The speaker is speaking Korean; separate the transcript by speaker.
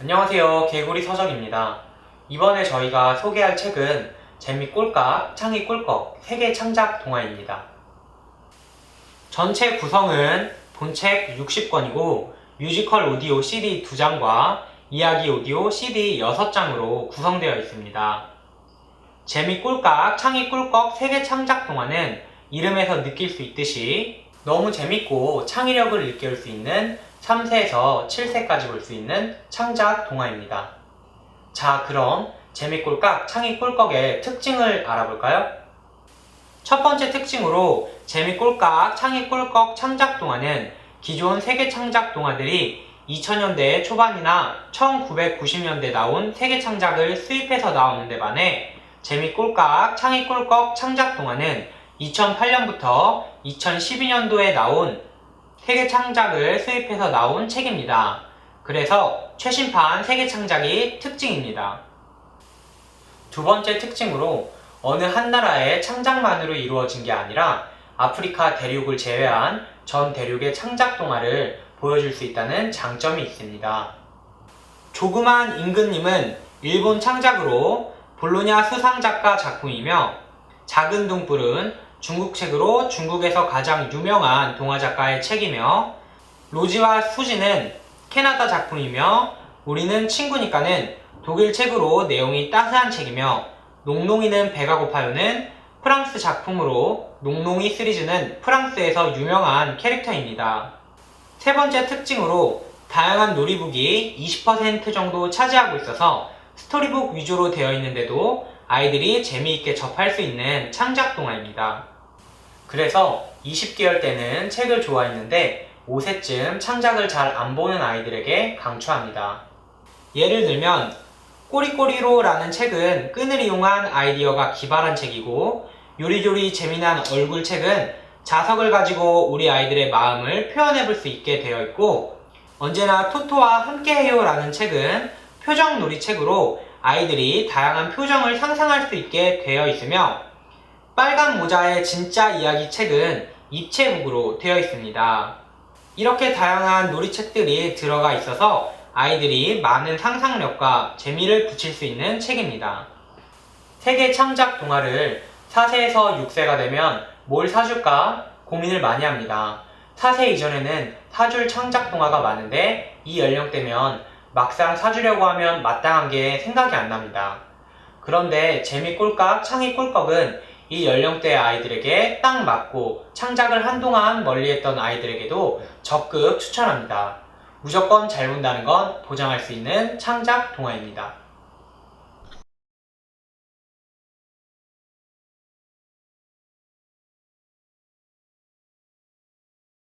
Speaker 1: 안녕하세요. 개구리 서적입니다. 이번에 저희가 소개할 책은 재미 꼴깍, 창의 꿀꺽 세계 창작 동화입니다. 전체 구성은 본책 60권이고 뮤지컬 오디오 CD 2장과 이야기 오디오 CD 6장으로 구성되어 있습니다. 재미 꼴깍, 창의 꿀꺽 세계 창작 동화는 이름에서 느낄 수 있듯이 너무 재밌고 창의력을 일깨울 수 있는 3세에서 7세까지 볼 수 있는 창작 동화입니다. 자, 그럼 재미꼴깍, 창의꼴꺽의 특징을 알아볼까요? 첫 번째 특징으로 재미꼴깍, 창의꼴꺽 창작 동화는 기존 세계 창작 동화들이 2000년대 초반이나 1990년대 나온 세계 창작을 수입해서 나오는 데 반해 재미꼴깍, 창의꼴꺽 창작 동화는 2008년부터 2012년도에 나온 세계 창작을 수입해서 나온 책입니다. 그래서 최신판 세계 창작이 특징입니다. 두 번째 특징으로 어느 한 나라의 창작만으로 이루어진 게 아니라 아프리카 대륙을 제외한 전 대륙의 창작 동화를 보여줄 수 있다는 장점이 있습니다. 조그만 임금님은 일본 창작으로 볼로냐 수상작가 작품이며 작은 동굴은 중국 책으로 중국에서 가장 유명한 동화 작가의 책이며 로지와 수지는 캐나다 작품이며 우리는 친구니까는 독일 책으로 내용이 따스한 책이며 농농이는 배가 고파요는 프랑스 작품으로 농농이 시리즈는 프랑스에서 유명한 캐릭터입니다. 세 번째 특징으로 다양한 놀이북이 20% 정도 차지하고 있어서 스토리북 위주로 되어 있는데도 아이들이 재미있게 접할 수 있는 창작 동화입니다. 그래서 20개월 때는 책을 좋아했는데 5세쯤 창작을 잘 안 보는 아이들에게 강추합니다. 예를 들면 꼬리꼬리로라는 책은 끈을 이용한 아이디어가 기발한 책이고 요리조리 재미난 얼굴 책은 자석을 가지고 우리 아이들의 마음을 표현해 볼 수 있게 되어 있고 언제나 토토와 함께해요라는 책은 표정 놀이 책으로 아이들이 다양한 표정을 상상할 수 있게 되어 있으며 빨간 모자의 진짜 이야기 책은 입체북으로 되어 있습니다. 이렇게 다양한 놀이책들이 들어가 있어서 아이들이 많은 상상력과 재미를 붙일 수 있는 책입니다. 세계 창작 동화를 4세에서 6세가 되면 뭘 사줄까 고민을 많이 합니다. 4세 이전에는 사줄 창작 동화가 많은데 이 연령대면 막상 사주려고 하면 마땅한 게 생각이 안 납니다. 그런데 재미 꼴깍, 창의 꼴꺽은 이 연령대의 아이들에게 딱 맞고 창작을 한동안 멀리했던 아이들에게도 적극 추천합니다. 무조건 잘 본다는 건 보장할 수 있는 창작 동화입니다.